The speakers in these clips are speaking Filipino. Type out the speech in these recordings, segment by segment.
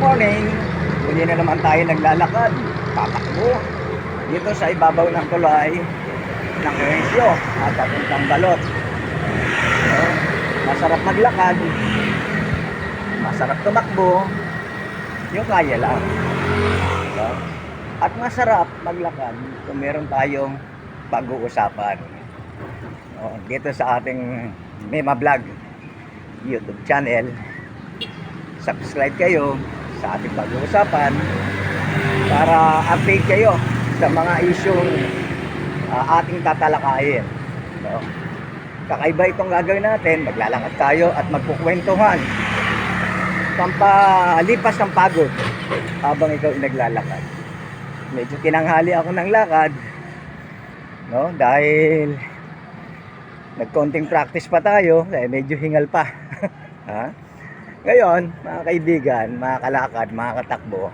morning. Muli na naman tayo naglalakad. Tatakbo. Dito sa ibabaw ng tulay ng Quezio at papuntang balot. So, masarap maglakad. Masarap tumakbo. Yung kaya lang. So, at masarap maglakad kung meron tayong pag-uusapan. O, dito sa ating Mema Vlog YouTube channel. Subscribe kayo sa ating pag-uusapan para update kayo sa mga isyong ah, ating tatalakayin. No? Kakaiba itong gagawin natin, maglalakad tayo at magkukwentuhan. Pampalipas ng pagod habang ikaw naglalakad. Medyo tinanghali ako ng lakad, no? Dahil nagkonting practice pa tayo, eh, medyo hingal pa. ha? Ngayon, mga kaibigan, mga kalakad, mga katakbo,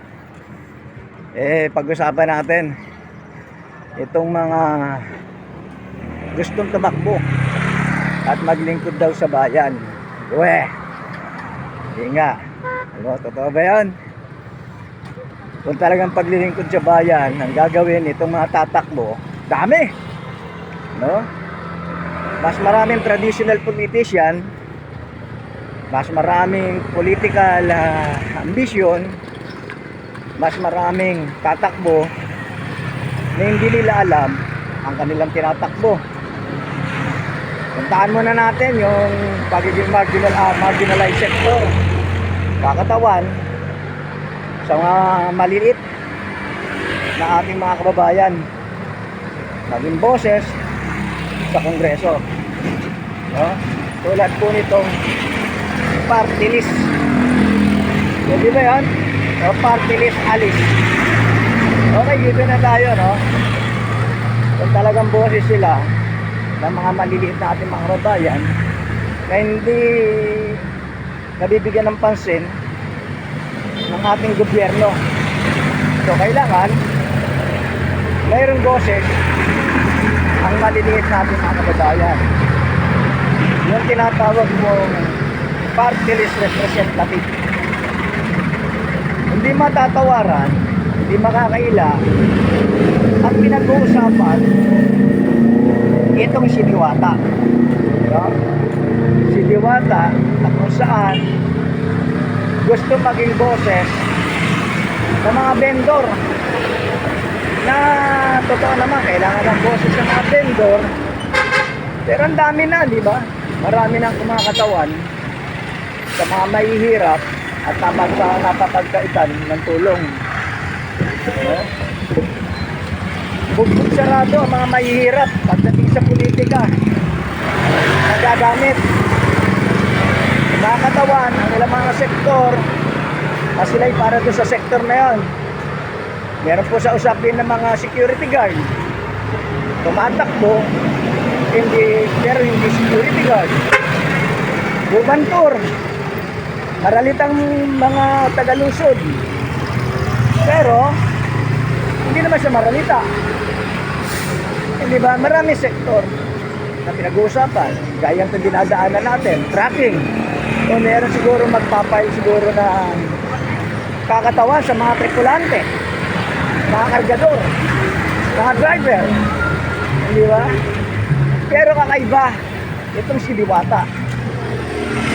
eh, pag-usapan natin itong mga gustong tumakbo at maglingkod daw sa bayan. Uwe, hindi nga. Ano, totoo ba yan? Kung talagang paglilingkod sa bayan, ang gagawin itong mga tatakbo, dami. No? Mas maraming traditional politician, mas maraming political ah, ambition, mas maraming tatakbo na hindi nila alam ang kanilang tinatakbo. Puntaan muna natin yung pagiging marginal, ah, marginalized sector. Kakatawan sa mga maliliit na ating mga kababayan. Naging boses sa Kongreso. No? Tulad po nitong party list. Pwede ba yan? O, party list alis. Okay, dito na tayo, no? Kung talagang boses sila ng mga maliliit na ating mga kababayan na hindi nabibigyan ng pansin ng ating gobyerno. So, kailangan mayroong boses ang maliliit natin mga kababayan. Yung tinatawag mong party list representative. Hindi matatawaran, hindi makakaila ang pinag-uusapan itong si Diwata. No? Si Diwata na kung saan gusto maging boses ng mga vendor na totoo naman kailangan ng boses ng mga vendor pero ang dami na di ba marami nang kumakatawan sa mga mahihirap at tamad sa napapagkaitan ng tulong. No? bugbog sarado ang mga mahihirap pagdating sa politika. Nagagamit. Mga katawan ang ilang mga sektor na sila'y para doon sa sektor na yon meron po sa usapin ng mga security guard. Tumatakbo hindi pero hindi security guard. Bubantur maralitang mga tagalusod. Pero hindi naman siya maralita. Hindi ba? Marami sektor na pinag-uusapan. Gaya ng dinadaanan natin tracking. O meron siguro magpapay siguro na kakatawan sa mga tripulante mga kargador mga driver. Hindi ba? Pero kakaiba itong si Diwata.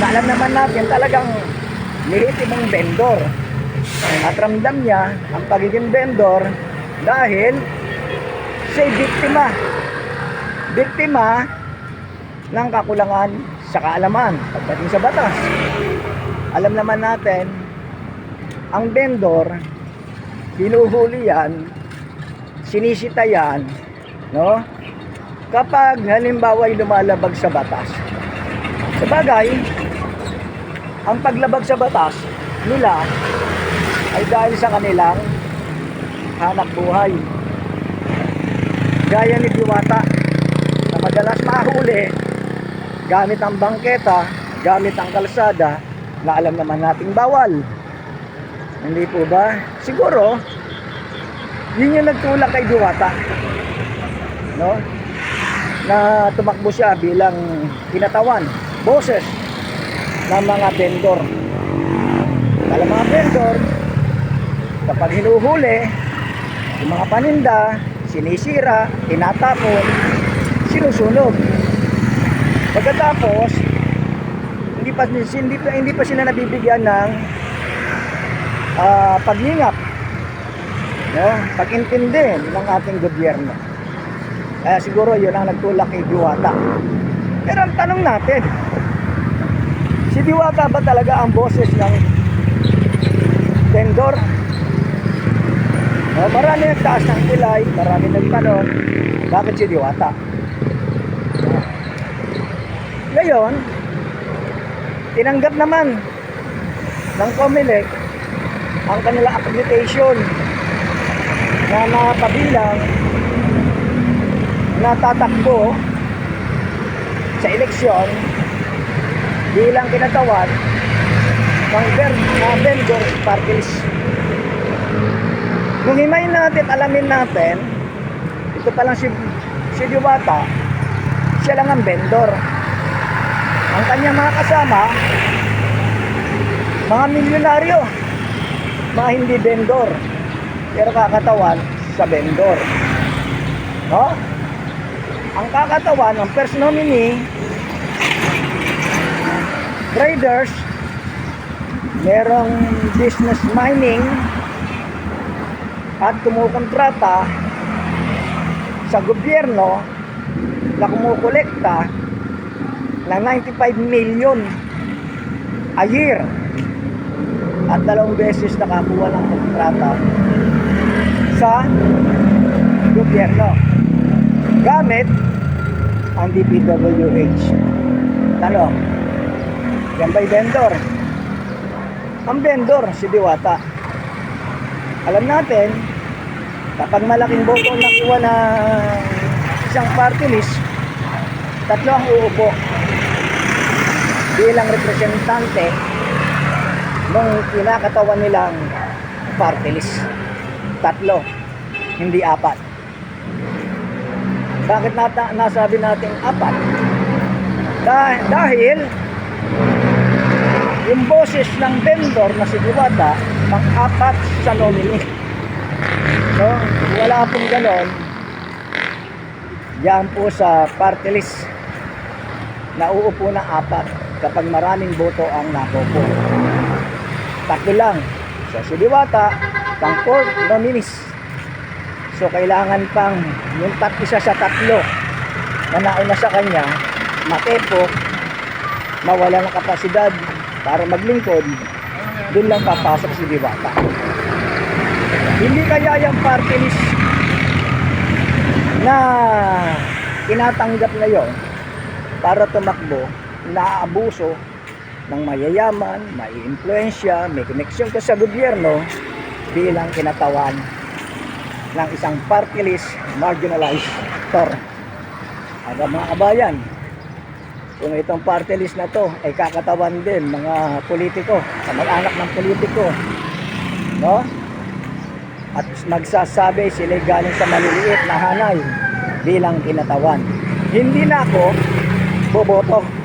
Na alam naman natin talagang lehitimong vendor. At ramdam niya ang pagiging vendor dahil siya biktima. Biktima ng kakulangan sa kaalaman pagdating sa batas. Alam naman natin ang vendor hinuhuli yan sinisita yan no? Kapag halimbawa ay lumalabag sa batas. Sa bagay ang paglabag sa batas nila ay dahil sa kanilang hanap buhay gaya ni Diwata na madalas mahuli gamit ang bangketa gamit ang kalsada na alam naman nating bawal hindi po ba? siguro yun yung nagtulak kay Diwata no? na tumakbo siya bilang kinatawan boses ng mga vendor alam mga vendor pag hinuhuli, yung mga paninda, sinisira, tinatapon, sinusunog. Pagkatapos, hindi pa hindi hindi pa sila nabibigyan ng ah, paglingap. No? Pag-intindi ng ating gobyerno. Kaya siguro yun ang nagtulak kay Diwata. Pero ang tanong natin, si Diwata ba talaga ang boses ng vendor? No, marami nagtaas ng kilay, marami nagtanong, bakit si Diwata? Ngayon, tinanggap naman ng Comelec ang kanila accreditation na nakabilang na tatakbo sa eleksyon bilang kinatawan ng vendor party list. Kung himay natin, alamin natin, ito pa lang si, si Diwata, siya lang ang vendor. Ang kanyang mga kasama, mga milyonaryo, mga hindi vendor, pero kakatawan sa vendor. No? Ang kakatawan ng first nominee, traders, merong business mining, at kumukontrata sa gobyerno na kumukolekta ng 95 million a year at dalawang beses nakakuha ng kontrata sa gobyerno. Gamit ang DPWH tanong yan ba'y vendor ang vendor si Diwata alam natin kapag malaking boto ang nakuha ng isang party list tatlo ang uupo bilang representante ng kinakatawan nilang party list. Tatlo, hindi apat. Bakit nata nasabi natin apat? Dah- dahil yung boses ng vendor na si Diwata, pang-apat sa nominee. So, wala pong ganon. Yan po sa party list na uupo ng apat kapag maraming boto ang nakupo. Tatlo lang. So, si Diwata, pang four nominees. So, kailangan pang yung tat isa sa tatlo na nauna sa kanya, matepo, mawala ng kapasidad para maglingkod, dun lang papasok si Diwata. Hindi kaya yung party list na tinatanggap ngayon para tumakbo na abuso ng mayayaman, may influensya, may koneksyon ka sa gobyerno bilang kinatawan ng isang party list marginalized. At ang mga kabayan, kung itong party list na to ay kakatawan din mga politiko, kamag-anak ng politiko, no? At magsasabi sila galing sa maliliit na hanay bilang kinatawan. Hindi na ako boboto